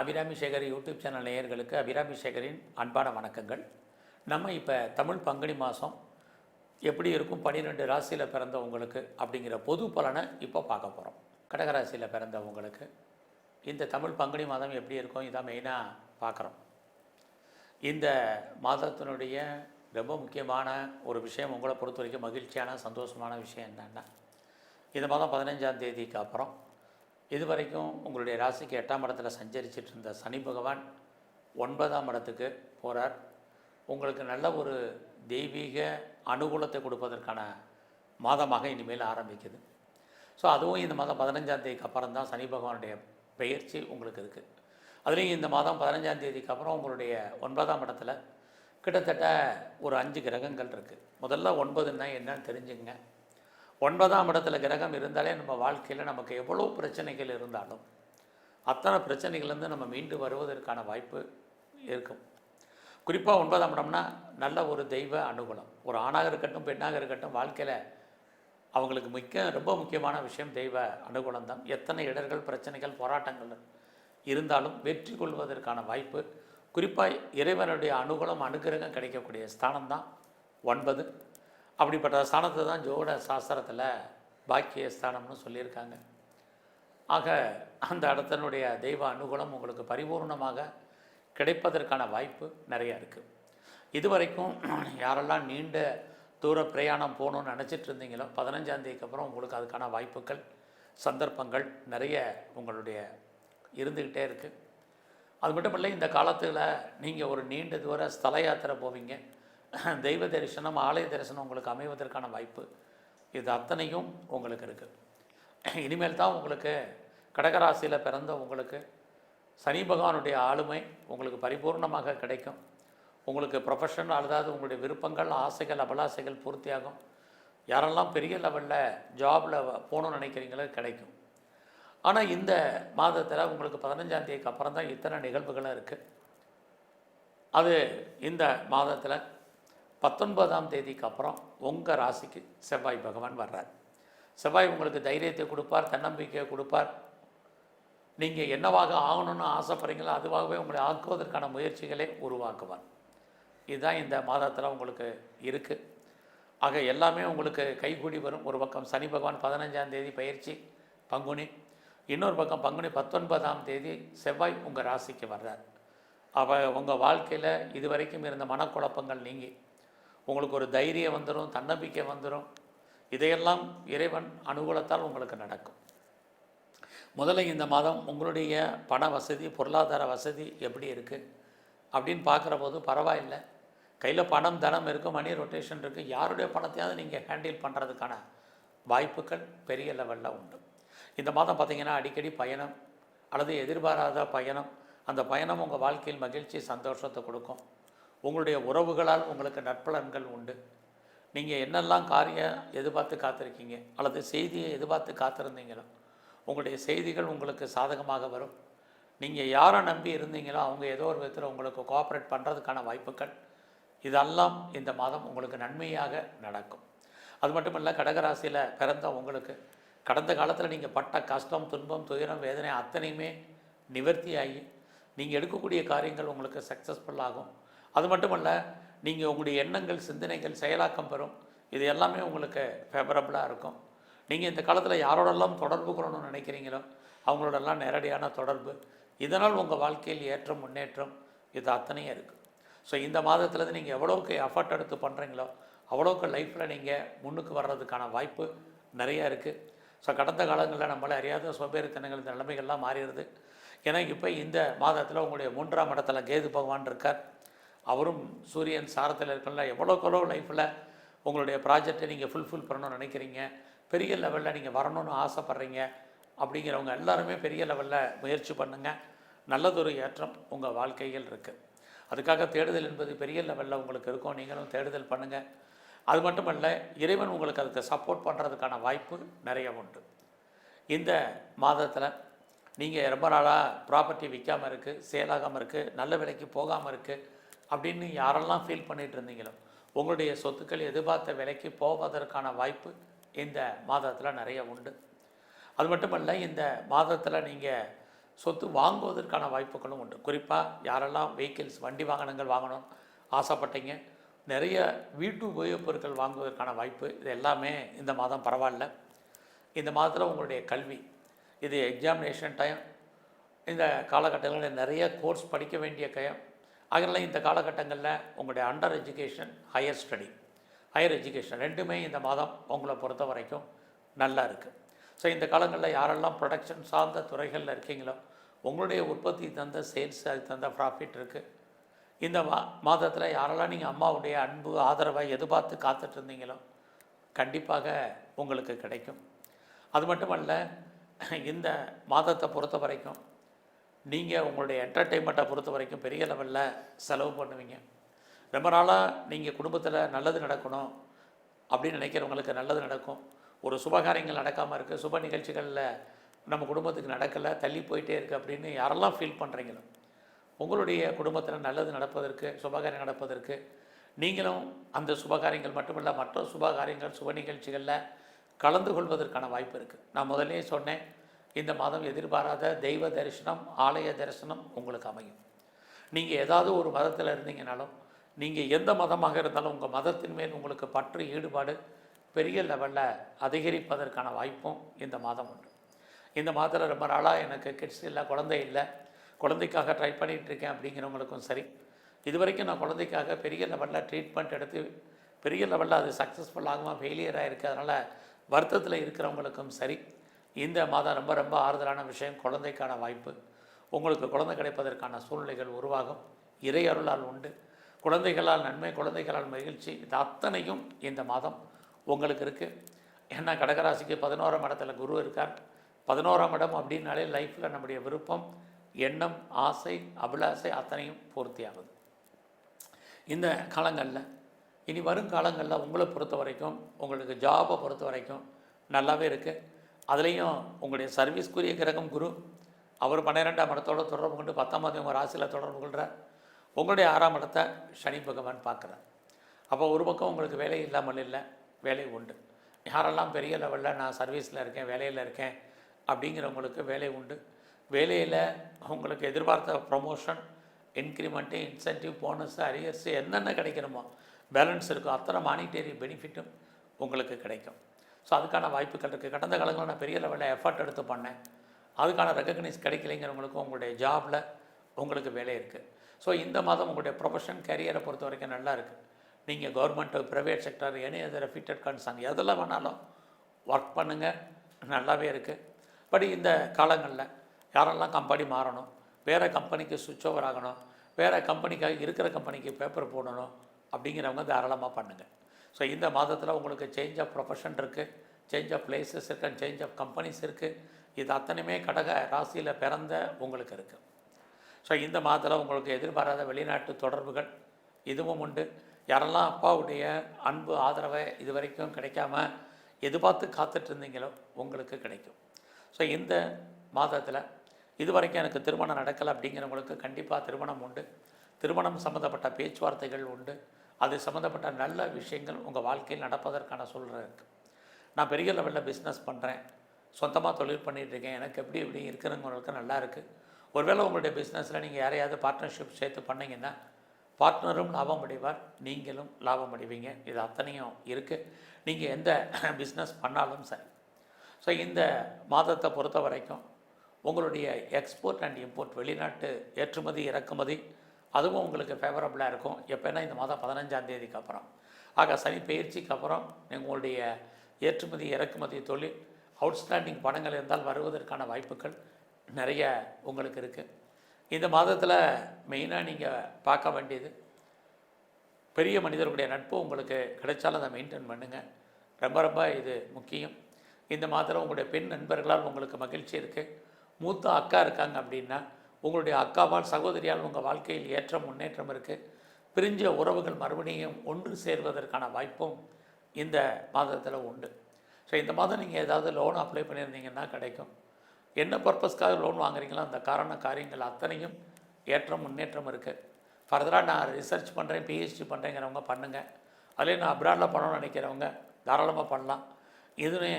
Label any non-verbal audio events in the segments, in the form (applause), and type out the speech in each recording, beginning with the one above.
Abirami Sekar YouTube channel நேயர்களுக்கு அபிராமி சேகரின் அன்பான வணக்கங்கள். நம்ம இப்போ தமிழ் பங்குனி மாதம் எப்படி இருக்கும்? பன்னிரெண்டு ராசியில் பிறந்தவங்களுக்கு அப்படிங்கிற பொது பலனை இப்போ பார்க்க போகிறோம் கடகராசியில் பிறந்தவங்களுக்கு இந்த தமிழ் பங்குனி மாதம் எப்படி இருக்கும்? இதான் மெயினாக பார்க்குறோம். இந்த மாதத்தினுடைய ரொம்ப முக்கியமான ஒரு விஷயம் உங்களை பொறுத்த வரைக்கும் மகிழ்ச்சியான சந்தோஷமான விஷயம் என்னென்னா இந்த மாதம் பதினஞ்சாம் தேதிக்கு அப்புறம் இது வரைக்கும் உங்களுடைய ராசிக்கு எட்டாம் இடத்துல சஞ்சரிச்சிட்டு இருந்த சனி பகவான் ஒன்பதாம் இடத்துக்கு போகிறார் உங்களுக்கு நல்ல ஒரு தெய்வீக அனுகூலத்தை கொடுப்பதற்கான மாதமாக இனிமேல் ஆரம்பிக்குது. ஸோ அதுவும் இந்த மாதம் பதினஞ்சாம் தேதிக்கு அப்புறம் தான் சனி பகவானுடைய பெயர்ச்சி உங்களுக்கு இருக்குது அதுலேயும் இந்த மாதம் பதினஞ்சாம் தேதிக்கு அப்புறம் உங்களுடைய ஒன்பதாம் இடத்துல கிட்டத்தட்ட ஒரு அஞ்சு கிரகங்கள் இருக்குது முதல்ல ஒன்பதுன்னா என்னன்னு தெரிஞ்சுங்க ஒன்பதாம் இடத்துல கிரகம் இருந்தாலே நம்ம வாழ்க்கையில் நமக்கு எவ்வளோ பிரச்சனைகள் இருந்தாலும் அத்தனை பிரச்சனைகள்லேருந்து நம்ம மீண்டு வருவதற்கான வாய்ப்பு இருக்கும். குறிப்பாக ஒன்பதாம் இடம்னா நல்ல ஒரு தெய்வ அனுகூலம். ஒரு ஆணாக இருக்கட்டும் பெண்ணாக இருக்கட்டும் வாழ்க்கையில் அவங்களுக்கு முக்கிய ரொம்ப முக்கியமான விஷயம் தெய்வ அனுகூலம் தான் எத்தனை இடர்கள் பிரச்சனைகள் போராட்டங்கள் இருந்தாலும் வெற்றி கொள்வதற்கான வாய்ப்பு. குறிப்பாக இறைவனுடைய அனுகூலம் அனுகிரகம் கிடைக்கக்கூடிய ஸ்தானம் தான் ஒன்பது. அப்படிப்பட்ட ஸ்தானத்தை தான் ஜோட சாஸ்திரத்தில் பாக்கிய ஸ்தானம்னு சொல்லியிருக்காங்க. ஆக அந்த இடத்தினுடைய தெய்வ அனுகூலம் உங்களுக்கு பரிபூர்ணமாக கிடைப்பதற்கான வாய்ப்பு நிறையா இருக்குது இதுவரைக்கும் யாரெல்லாம் நீண்ட தூர பிரயாணம் போகணுன்னு நினச்சிட்டு இருந்தீங்களோ பதினஞ்சாந்தேதிக்கு அப்புறம் உங்களுக்கு அதுக்கான வாய்ப்புகள் சந்தர்ப்பங்கள் நிறைய உங்களுடைய இருந்துக்கிட்டே இருக்குது அது மட்டும் இல்லை இந்த காலத்தில் நீங்கள் ஒரு நீண்ட தூர ஸ்தல யாத்திரை போவீங்க. (coughs) தெய்வ தரிசனம் ஆலய தரிசனம் உங்களுக்கு அமைவதற்கான வாய்ப்பு. இது அத்தனையும் உங்களுக்கு இருக்குது (coughs) இனிமேல் தான் உங்களுக்கு கடகராசியில் பிறந்த உங்களுக்கு சனி பகவானுடைய ஆளுமை உங்களுக்கு பரிபூர்ணமாக கிடைக்கும். உங்களுக்கு ப்ரொஃபஷன் அதாவது உங்களுடைய விருப்பங்கள் ஆசைகள் அபலாசைகள் பூர்த்தியாகும். யாரெல்லாம் பெரிய லெவலில் ஜாபில் போகணும்னு நினைக்கிறீங்களோ கிடைக்கும். ஆனால் இந்த மாதத்தில் உங்களுக்கு பதினஞ்சாம் தேதிக்கு அப்புறம் தான் இத்தனை நிகழ்வுகளும் இருக்குது அது இந்த மாதத்தில் பத்தொன்பதாம் தேதிக்கு அப்புறம் உங்கள் ராசிக்கு செவ்வாய் பகவான் வர்றார். செவ்வாய் உங்களுக்கு தைரியத்தை கொடுப்பார் தன்னம்பிக்கையை கொடுப்பார். நீங்கள் என்னவாக ஆகணும்னு ஆசைப்படுறீங்களோ அதுவாகவே உங்களை ஆக்குவதற்கான முயற்சிகளை உருவாக்குவார். இதுதான் இந்த மாதத்தில் உங்களுக்கு இருக்குது ஆக எல்லாமே உங்களுக்கு கைகூடி வரும். ஒரு பக்கம் சனி பகவான் பதினஞ்சாம் தேதி பயிற்சி பங்குனி. இன்னொரு பக்கம் பங்குனி பத்தொன்பதாம் தேதி செவ்வாய் உங்கள் ராசிக்கு வர்றார். அவ உங்கள் வாழ்க்கையில் இது வரைக்கும் இருந்த மனக்குழப்பங்கள் நீங்கி உங்களுக்கு ஒரு தைரியம் வந்துடும் தன்னம்பிக்கை வந்துடும் இதையெல்லாம் இறைவன் அனுகூலத்தால் உங்களுக்கு நடக்கும். முதல்ல இந்த மாதம் உங்களுடைய பண வசதி பொருளாதார வசதி எப்படி இருக்குது அப்படின்னு பார்க்குற போது பரவாயில்லை. கையில் பணம் தனம் இருக்குது மணி ரொட்டேஷன் இருக்குது யாருடைய பணத்தையாவது நீங்கள் ஹேண்டில் பண்ணுறதுக்கான வாய்ப்புகள் பெரிய லெவலில் உண்டு. இந்த மாதம் பார்த்திங்கன்னா அடிக்கடி பயணம் அல்லது எதிர்பாராத பயணம். அந்த பயணம் உங்கள் வாழ்க்கையில் மகிழ்ச்சி சந்தோஷத்தை கொடுக்கும். உங்களுடைய உறவுகளால் உங்களுக்கு நற்பலன்கள் உண்டு. நீங்கள் என்னெல்லாம் காரியம் எதிர்பார்த்து காத்திருக்கீங்க அல்லது செய்தியை எதிர்பார்த்து காத்திருந்தீங்களோ உங்களுடைய செய்திகள் உங்களுக்கு சாதகமாக வரும். நீங்கள் யாரை நம்பி இருந்தீங்களோ அவங்க ஏதோ ஒரு விதத்தில் உங்களுக்கு கோஆப்ரேட் பண்ணுறதுக்கான வாய்ப்புகள். இதெல்லாம் இந்த மாதம் உங்களுக்கு நன்மையாக நடக்கும். அது மட்டும் இல்லை கடகராசியில் பிறந்த உங்களுக்கு கடந்த காலத்தில் நீங்கள் பட்ட கஷ்டம் துன்பம் துயரம் வேதனை அத்தனையுமே நிவர்த்தியாகி நீங்கள் எடுக்கக்கூடிய காரியங்கள் உங்களுக்கு சக்ஸஸ்ஃபுல் ஆகும். அது மட்டுமல்ல நீங்கள் உங்களுடைய எண்ணங்கள் சிந்தனைகள் செயலாக்கம் பெறும். இது எல்லாமே உங்களுக்கு ஃபேவரபுளாக இருக்கும். நீங்கள் இந்த காலத்தில் யாரோடெல்லாம் தொடர்பு கொள்ளணும்னு நினைக்கிறீங்களோ அவங்களோடெல்லாம் நேரடியான தொடர்பு. இதனால் உங்கள் வாழ்க்கையில் ஏற்றம் முன்னேற்றம் இது அத்தனையும் இருக்குது ஸோ இந்த மாதத்துலேருந்து நீங்கள் எவ்வளோக்கு எஃபர்ட் எடுத்து பண்ணுறீங்களோ அவ்வளோக்கு லைஃப்பில் நீங்கள் முன்னுக்கு வர்றதுக்கான வாய்ப்பு நிறையா இருக்குது ஸோ கடந்த காலங்களில் நம்மளை அறியாத சோம்பேறித்தனங்கள் இந்த நிலைமைகள்லாம் மாறிடுது. ஏன்னா இப்போ இந்த மாதத்தில் உங்களுடைய மூன்றாம் இடத்துல கேது பகவான் இருக்கார். அவரும் சூரியன் சாரத்தில் இருக்கல எவ்வளோக்கு எவ்வளோ லைஃப்பில் உங்களுடைய ப்ராஜெக்டை நீங்கள் ஃபுல்ஃபில் பண்ணணும்னு நினைக்கிறீங்க பெரிய லெவலில் நீங்கள் வரணும்னு ஆசைப்பட்றீங்க அப்படிங்கிறவங்க எல்லாருமே பெரிய லெவலில் முயற்சி பண்ணுங்கள் நல்லதொரு ஏற்றம் உங்கள் வாழ்க்கையில் இருக்குது அதுக்காக தேடுதல் என்பது பெரிய லெவலில் உங்களுக்கு இருக்கும் நீங்களும் தேடுதல் பண்ணுங்கள் அது மட்டுமல்ல இறைவன் உங்களுக்கு அதுக்கு சப்போர்ட் பண்ணுறதுக்கான வாய்ப்பு நிறைய உண்டு. இந்த மாதத்தில் நீங்கள் ரொம்ப நாளாக ப்ராப்பர்ட்டி விற்காமல் இருக்குது சேலாகாமல் இருக்குது நல்ல விலைக்கு போகாமல் இருக்குது அப்படின்னு யாரெல்லாம் ஃபீல் பண்ணிட்டு இருந்தீங்களோ உங்களுடைய சொத்துக்கள் எதிர்பார்த்த விலைக்கு போவதற்கான வாய்ப்பு இந்த மாதத்தில் நிறைய உண்டு. அது மட்டுமல்ல இந்த மாதத்தில் நீங்கள் சொத்து வாங்குவதற்கான வாய்ப்புகளும் உண்டு. குறிப்பாக யாரெல்லாம் வெஹிக்கிள்ஸ் வண்டி வாகனங்கள் வாங்கணும் ஆசைப்பட்டீங்க நிறைய வீட்டு உபயோகப் பொருட்கள் வாங்குவதற்கான வாய்ப்பு இது எல்லாமே இந்த மாதம் பரவாயில்ல. இந்த மாதத்தில் உங்களுடைய கல்வி இது எக்ஸாமினேஷன் டைம் இந்த காலகட்டங்களில் நிறைய கோர்ஸ் படிக்க வேண்டிய கையம் அதனால் இந்த காலகட்டங்களில் உங்களுடைய under education higher study higher education ரெண்டுமே இந்த மாதம் உங்களை பொறுத்த வரைக்கும் நல்லா இருக்குது ஸோ இந்த காலங்களில் யாரெல்லாம் ப்ரொடக்ஷன் சார்ந்த துறைகளில் இருக்கீங்களோ உங்களுடைய உற்பத்தி தந்த சேல்ஸ் அதுக்கு தந்த ப்ராஃபிட் இருக்குது இந்த மா மாதத்தில் யாரெல்லாம் நீங்கள் அம்மாவுடைய அன்பு ஆதரவை எதிர்பார்த்து காத்துட்டு இருந்தீங்களோ கண்டிப்பாக உங்களுக்கு கிடைக்கும். அது மட்டுமல்ல இந்த மாதத்தை பொறுத்த வரைக்கும் நீங்கள் உங்களுடைய என்டர்டெயின்மெண்ட்டை பொறுத்த வரைக்கும் பெரிய லெவலில் செலவு பண்ணுவீங்க. ரொம்ப நாளாக நீங்கள் குடும்பத்தில் நல்லது நடக்கணும் அப்படின்னு நினைக்கிறவங்களுக்கு நல்லது நடக்கும். ஒரு சுபகாரியங்கள் நடக்காமல் இருக்குது சுப நிகழ்ச்சிகளில் நம்ம குடும்பத்துக்கு நடக்கலை தள்ளி போயிட்டே இருக்குது அப்படின்னு யாரெல்லாம் ஃபீல் பண்ணுறீங்களோ உங்களுடைய குடும்பத்தில் நல்லது நடப்பதற்கு சுபகாரியம் நடப்பதற்கு நீங்களும் அந்த சுபகாரியங்கள் மட்டுமல்ல மற்ற சுபகாரியங்கள் சுப நிகழ்ச்சிகளில் கலந்து கொள்வதற்கான வாய்ப்பு இருக்குது நான் முதலே சொன்னேன் இந்த மாதம் எதிர்பாராத தெய்வ தரிசனம் ஆலய தரிசனம் உங்களுக்கு அமையும். நீங்கள் ஏதாவது ஒரு மதத்தில் இருந்தீங்கனாலும் நீங்கள் எந்த மதமாக இருந்தாலும் உங்கள் மதத்தின் மேல் உங்களுக்கு பற்று ஈடுபாடு பெரிய லெவலில் அதிகரிப்பதற்கான வாய்ப்பும் இந்த மாதம் உண்டு. இந்த மாதத்தில் ரொம்ப நாளாக எனக்கு கிட்ஸ் இல்லை குழந்தை இல்லை. குழந்தைக்காக ட்ரை பண்ணிகிட்ருக்கேன் அப்படிங்கிறவங்களுக்கும் சரி. இது வரைக்கும் நான் குழந்தைக்காக பெரிய லெவலில் ட்ரீட்மெண்ட் எடுத்து பெரிய லெவலில் அது சக்ஸஸ்ஃபுல் ஆகுமா ஃபெயிலியர் ஆகிருக்கு அதனால் வருத்தத்தில் இருக்கிறவங்களுக்கும் சரி. இந்த மாதம் ரொம்ப ரொம்ப ஆறுதலான விஷயம் குழந்தைக்கான வாய்ப்பு. உங்களுக்கு குழந்தை கிடைப்பதற்கான சூழ்நிலைகள் உருவாகும். இறை அருளால் உண்டு. குழந்தைகளால் நன்மை குழந்தைகளால் மகிழ்ச்சி இது அத்தனையும் இந்த மாதம் உங்களுக்கு இருக்குது ஏன்னா கடகராசிக்கு பதினோராம் இடத்துல குரு இருக்கார். பதினோராம் இடம் அப்படின்னாலே லைஃப்பில் நம்முடைய விருப்பம் எண்ணம் ஆசை அபிலாசை அத்தனையும் பூர்த்தியாகுது. இந்த காலங்களில் இனி வரும் காலங்களில் உங்களை பொறுத்த வரைக்கும் உங்களுக்கு ஜாபை பொறுத்த வரைக்கும் நல்லாவே இருக்குது அதுலேயும் உங்களுடைய சர்வீஸ்க்குரிய கிரகம் குரு. அவர் பன்னிரெண்டாம் இடத்தோடு தொடர்பு கொண்டு பத்தாம் தேதி உங்கள் ராசியில் தொடர்பு கொள்கிறார் உங்களுடைய ஆறாம் இடத்தை சனி பகவான் பார்க்குறார். அப்போ ஒரு பக்கம் உங்களுக்கு வேலை இல்லாமல் இல்லை வேலை உண்டு. யாரெல்லாம் பெரிய லெவலில் நான் சர்வீஸில் இருக்கேன் வேலையில் இருக்கேன் அப்படிங்கிறவங்களுக்கு வேலை உண்டு. வேலையில் உங்களுக்கு எதிர்பார்த்த promotion increment incentive bonus arrears என்னென்ன கிடைக்கணுமோ பேலன்ஸ் இருக்கோ அத்தனை மானிட்டரி பெனிஃபிட்டும் உங்களுக்கு கிடைக்கும். ஸோ அதுக்கான வாய்ப்புகள் இருக்குது கடந்த காலங்களில் நான் பெரிய லெவலில் எஃபர்ட் எடுத்து பண்ணேன். அதுக்கான ரெக்கக்னைஸ் கிடைக்கலைங்கிறவங்களுக்கும் உங்களுடைய ஜாபில் உங்களுக்கு வேலை இருக்குது ஸோ இந்த மாதம் உங்களுடைய ப்ரொஃபஷன் கேரியரை பொறுத்த வரைக்கும் நல்லா இருக்குது நீங்கள் government private sector any other fitted concern எதெல்லாம் வேணாலும் ஒர்க் பண்ணுங்கள் நல்லாவே இருக்குது பட் இந்த காலங்களில் யாரெல்லாம் கம்பெனி மாறணும் வேறு கம்பெனிக்கு சுவிட்ச் ஓவர் ஆகணும் வேறு கம்பெனிக்காக இருக்கிற கம்பெனிக்கு பேப்பர் போடணும் அப்படிங்கிறவங்க தாராளமாக பண்ணுங்கள் ஸோ இந்த மாதத்தில் உங்களுக்கு சேஞ்ச் ஆஃப் ப்ரொஃபஷன் இருக்குது சேஞ்ச் ஆஃப் பிளேசஸ் இருக்குது சேஞ்ச் ஆஃப் கம்பெனிஸ் இருக்குது இது அத்தனையுமே கடக ராசியில் பிறந்த உங்களுக்கு இருக்குது ஸோ இந்த மாதத்தில் உங்களுக்கு எதிர்பாராத வெளிநாட்டு தொடர்புகள் இதுவும் உண்டு. யாரெல்லாம் அப்பாவுடைய அன்பு ஆதரவை இது வரைக்கும் கிடைக்காம எதிர்பார்த்து காத்துட்டு இருந்தீங்களோ உங்களுக்கு கிடைக்கும். ஸோ இந்த மாதத்தில் இது வரைக்கும் எனக்கு திருமணம் நடக்கலை அப்படிங்கிறவங்களுக்கு கண்டிப்பாக திருமணம் உண்டு. திருமணம் சம்மந்தப்பட்ட பேச்சுவார்த்தைகள் உண்டு. அது சம்மந்தப்பட்ட நல்ல விஷயங்கள் உங்கள் வாழ்க்கையில் நடப்பதற்கான சூழ்நிலை இருக்குது நான் பெரிய லெவலில் பிஸ்னஸ் பண்ணுறேன் சொந்தமாக தொழில் பண்ணிகிட்ருக்கேன் எனக்கு எப்படி எப்படி இருக்கிறவங்களுக்கு நல்லா இருக்குது ஒருவேளை உங்களுடைய பிஸ்னஸில் நீங்கள் யாரையாவது பார்ட்னர்ஷிப் சேர்த்து பண்ணீங்கன்னா பார்ட்னரும் லாபம் அடைவார். நீங்களும் லாபம் அடைவீங்க. இது அத்தனையும் இருக்குது நீங்கள் எந்த (laughs) பிஸ்னஸ் பண்ணாலும் சரி. ஸோ இந்த மாதத்தை பொறுத்த வரைக்கும் உங்களுடைய எக்ஸ்போர்ட் அண்ட் இம்போர்ட் வெளிநாட்டு ஏற்றுமதி இறக்குமதி அதுவும் உங்களுக்கு ஃபேவரபுளாக இருக்கும். எப்போனா இந்த மாதம் பதினஞ்சாம் தேதிக்கு அப்புறம். ஆக சனி பயிற்சிக்கு அப்புறம் உங்களுடைய ஏற்றுமதி இறக்குமதி தொழில் அவுட்ஸ்டாண்டிங் பணங்கள் இருந்தால் வருவதற்கான வாய்ப்புகள் நிறைய உங்களுக்கு இருக்குது இந்த மாதத்தில் மெயினாக நீங்கள் பார்க்க வேண்டியது பெரிய மனிதர்களுடைய நட்பு உங்களுக்கு கிடைச்சாலும் அதை மெயின்டைன் பண்ணுங்கள் ரொம்ப ரொம்ப இது முக்கியம். இந்த மாதத்தில் உங்களுடைய பெண் நண்பர்களால் உங்களுக்கு மகிழ்ச்சி இருக்குது மூத்த அக்கா இருக்காங்க அப்படின்னா உங்களுடைய அக்காவால் சகோதரியால் உங்கள் வாழ்க்கையில் ஏற்ற முன்னேற்றம் இருக்குது பிரிஞ்ச உறவுகள் மறுபடியும் ஒன்று சேர்வதற்கான வாய்ப்பும் இந்த மாதத்தில் உண்டு. ஸோ இந்த மாதம் நீங்கள் ஏதாவது லோன் அப்ளை பண்ணியிருந்தீங்கன்னா கிடைக்கும். என்ன பர்பஸ்க்காக லோன் வாங்குறீங்களோ அந்த காரண காரியங்கள் அத்தனையும் ஏற்றம் முன்னேற்றம் இருக்குது ஃபர்தராக நான் ரிசர்ச் பண்ணுறேன் பிஹெச்டி பண்ணுறேங்கிறவங்க பண்ணுங்கள் அதிலே நான் அப்ராடில் பண்ணணும்னு நினைக்கிறவங்க தாராளமாக பண்ணலாம். இதுவே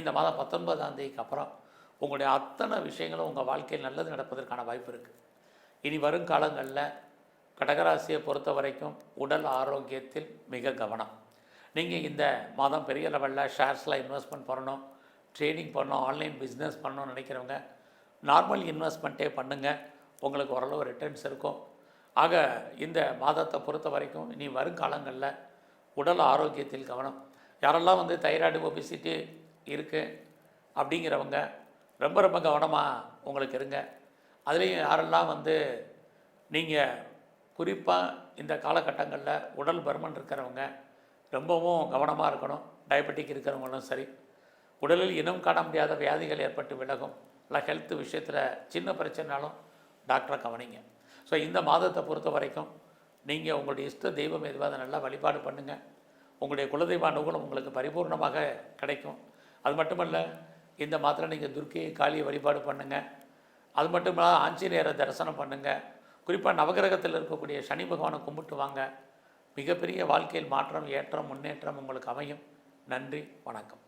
இந்த மாதம் பத்தொன்பதாம் தேதிக்கு அப்புறம் உங்களுடைய அத்தனை விஷயங்களும் உங்கள் வாழ்க்கையில் நல்லது நடப்பதற்கான வாய்ப்பு இருக்குது இனி வரும் காலங்களில் கடகராசியை பொறுத்த வரைக்கும் உடல் ஆரோக்கியத்தில் மிக கவனம். நீங்கள் இந்த மாதம் பெரிய லெவலில் ஷேர்ஸில் இன்வெஸ்ட்மெண்ட் பண்ணணும் ட்ரேடிங் பண்ணணும் ஆன்லைன் பிஸ்னஸ் பண்ணணும்னு நினைக்கிறவங்க நார்மல் இன்வெஸ்ட்மெண்ட்டே பண்ணுங்கள் உங்களுக்கு ஓரளவு ரிட்டர்ன்ஸ் இருக்கும். ஆக இந்த மாதத்தை பொறுத்த வரைக்கும் இனி வருங்காலங்களில் உடல் ஆரோக்கியத்தில் கவனம். யாரெல்லாம் வந்து தைராய்டு ஒபிசிட்டி இருக்குது அப்படிங்கிறவங்க ரொம்ப ரொம்ப கவனமாக உங்களுக்கு இருங்க. அதுலேயும் யாரெல்லாம் வந்து நீங்கள் குறிப்பாக இந்த காலகட்டங்களில் உடல் பருமன் இருக்கிறவங்க ரொம்பவும் கவனமாக இருக்கணும். டயபெட்டிக் இருக்கிறவங்களும் சரி. உடலில் இனம் காண முடியாத வியாதிகள் ஏற்பட்டு விலகும். இல்லை ஹெல்த் விஷயத்தில் சின்ன பிரச்சனைனாலும் டாக்டரை கவனிங்க. ஸோ இந்த மாதத்தை பொறுத்த வரைக்கும் நீங்கள் உங்களுடைய இஷ்ட தெய்வம் எதுவாக அதை நல்லா வழிபாடு பண்ணுங்கள் உங்களுடைய குலதெய்வ அனுகூலம் உங்களுக்கு பரிபூர்ணமாக கிடைக்கும். அது மட்டுமல்ல இந்த மாத்திரை நீங்கள் துர்க்கையை காளியை வழிபாடு பண்ணுங்கள் அது மட்டும் இல்லாமல் ஆஞ்சநேயரை தரிசனம் பண்ணுங்கள் குறிப்பாக நவகிரகத்தில் இருக்கக்கூடிய சனி பகவானை கும்பிட்டு வாங்க. மிகப்பெரிய வாழ்க்கையில் மாற்றம் ஏற்றம் முன்னேற்றம் உங்களுக்கு அமையும். நன்றி வணக்கம்.